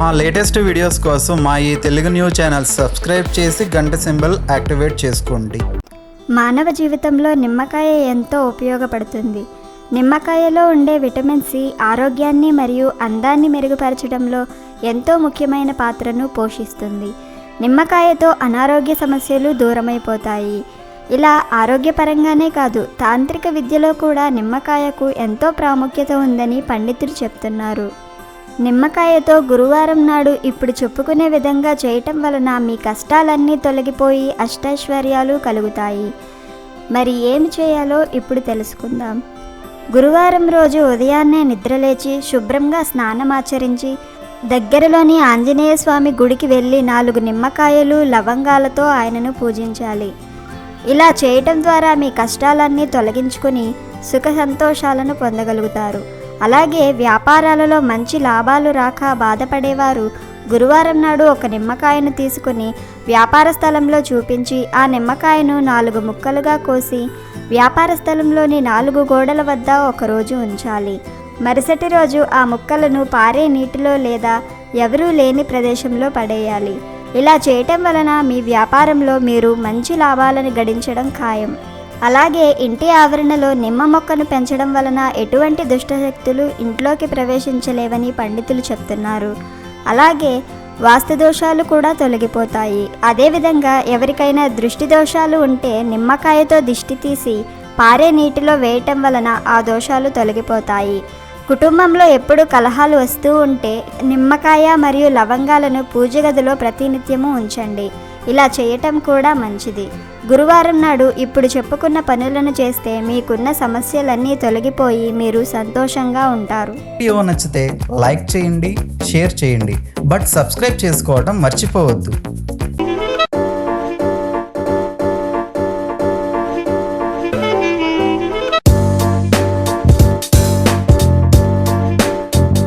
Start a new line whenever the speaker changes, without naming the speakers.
మా latest videos కోసం మా ఈ తెలుగు న్యూస్ ఛానల్ సబ్స్క్రైబ్ చేసి గంట సింబల్ యాక్టివేట్ చేసుకోండి.
మానవ జీవితంలో నిమ్మకాయ ఎంతో ఉపయోగపడుతుంది. నిమ్మకాయలో ఉండే విటమిన్ సి ఆరోగ్యాన్ని మరియు అందాన్ని మెరుగుపరచడంలో ఎంతో ముఖ్యమైన పాత్రను పోషిస్తుంది. నిమ్మకాయతో అనారోగ్య సమస్యలు దూరమైపోతాయి. ఇలా ఆరోగ్యపరంగానే కాదు తాంత్రిక విద్యలో కూడా నిమ్మకాయకు ఎంతో ప్రాముఖ్యత ఉందని పండితులు చెప్తున్నారు. నిమ్మకాయతో గురువారం నాడు ఇప్పుడు చెప్పుకునే విధంగా చేయటం వలన మీ కష్టాలన్నీ తొలగిపోయి అష్టైశ్వర్యాలు కలుగుతాయి. మరి ఏమి చేయాలో ఇప్పుడు తెలుసుకుందాం. గురువారం రోజు ఉదయాన్నే నిద్రలేచి శుభ్రంగా స్నానమాచరించి దగ్గరలోని ఆంజనేయ స్వామి గుడికి వెళ్ళి నాలుగు నిమ్మకాయలు లవంగాలతో ఆయనను పూజించాలి. ఇలా చేయటం ద్వారా మీ కష్టాలన్నీ తొలగించుకుని సుఖ సంతోషాలను పొందగలుగుతారు. అలాగే వ్యాపారాలలో మంచి లాభాలు రాక బాధపడేవారు. గురువారం నాడు ఒక నిమ్మకాయను తీసుకుని వ్యాపార స్థలంలో చూపించి ఆ నిమ్మకాయను నాలుగు ముక్కలుగా కోసి వ్యాపార స్థలంలోని నాలుగు గోడల వద్ద ఒకరోజు ఉంచాలి. మరుసటి రోజు ఆ ముక్కలను పారే నీటిలో లేదా ఎవరూ లేని ప్రదేశంలో పడేయాలి. ఇలా చేయటం వలన మీ వ్యాపారంలో మీరు మంచి లాభాలను గడించడం ఖాయం. అలాగే ఇంటి ఆవరణలో నిమ్మ మొక్కను పెంచడం వలన ఎటువంటి దుష్టశక్తులు ఇంట్లోకి ప్రవేశించలేవని పండితులు చెప్తున్నారు. అలాగే వాస్తు దోషాలు కూడా తొలగిపోతాయి. అదేవిధంగా ఎవరికైనా దృష్టి దోషాలు ఉంటే నిమ్మకాయతో దిష్టి తీసి పారే నీటిలో వేయటం వలన ఆ దోషాలు తొలగిపోతాయి. కుటుంబంలో ఎప్పుడు కలహాలు వస్తూ ఉంటే నిమ్మకాయ మరియు లవంగాలను పూజ గదిలో ప్రతినిత్యము ఉంచండి. ఇలా చేయటం కూడా మంచిది. గురువారం నాడు ఇప్పుడు చెప్పుకున్న పనులను చేస్తే మీకున్న సమస్యలన్నీ తొలగిపోయి మీరు సంతోషంగా ఉంటారు.
వీడియో నచ్చితే లైక్ చేయండి షేర్ చేయండి. బట్ సబ్స్క్రైబ్ చేసుకోవడం మర్చిపోవద్దు.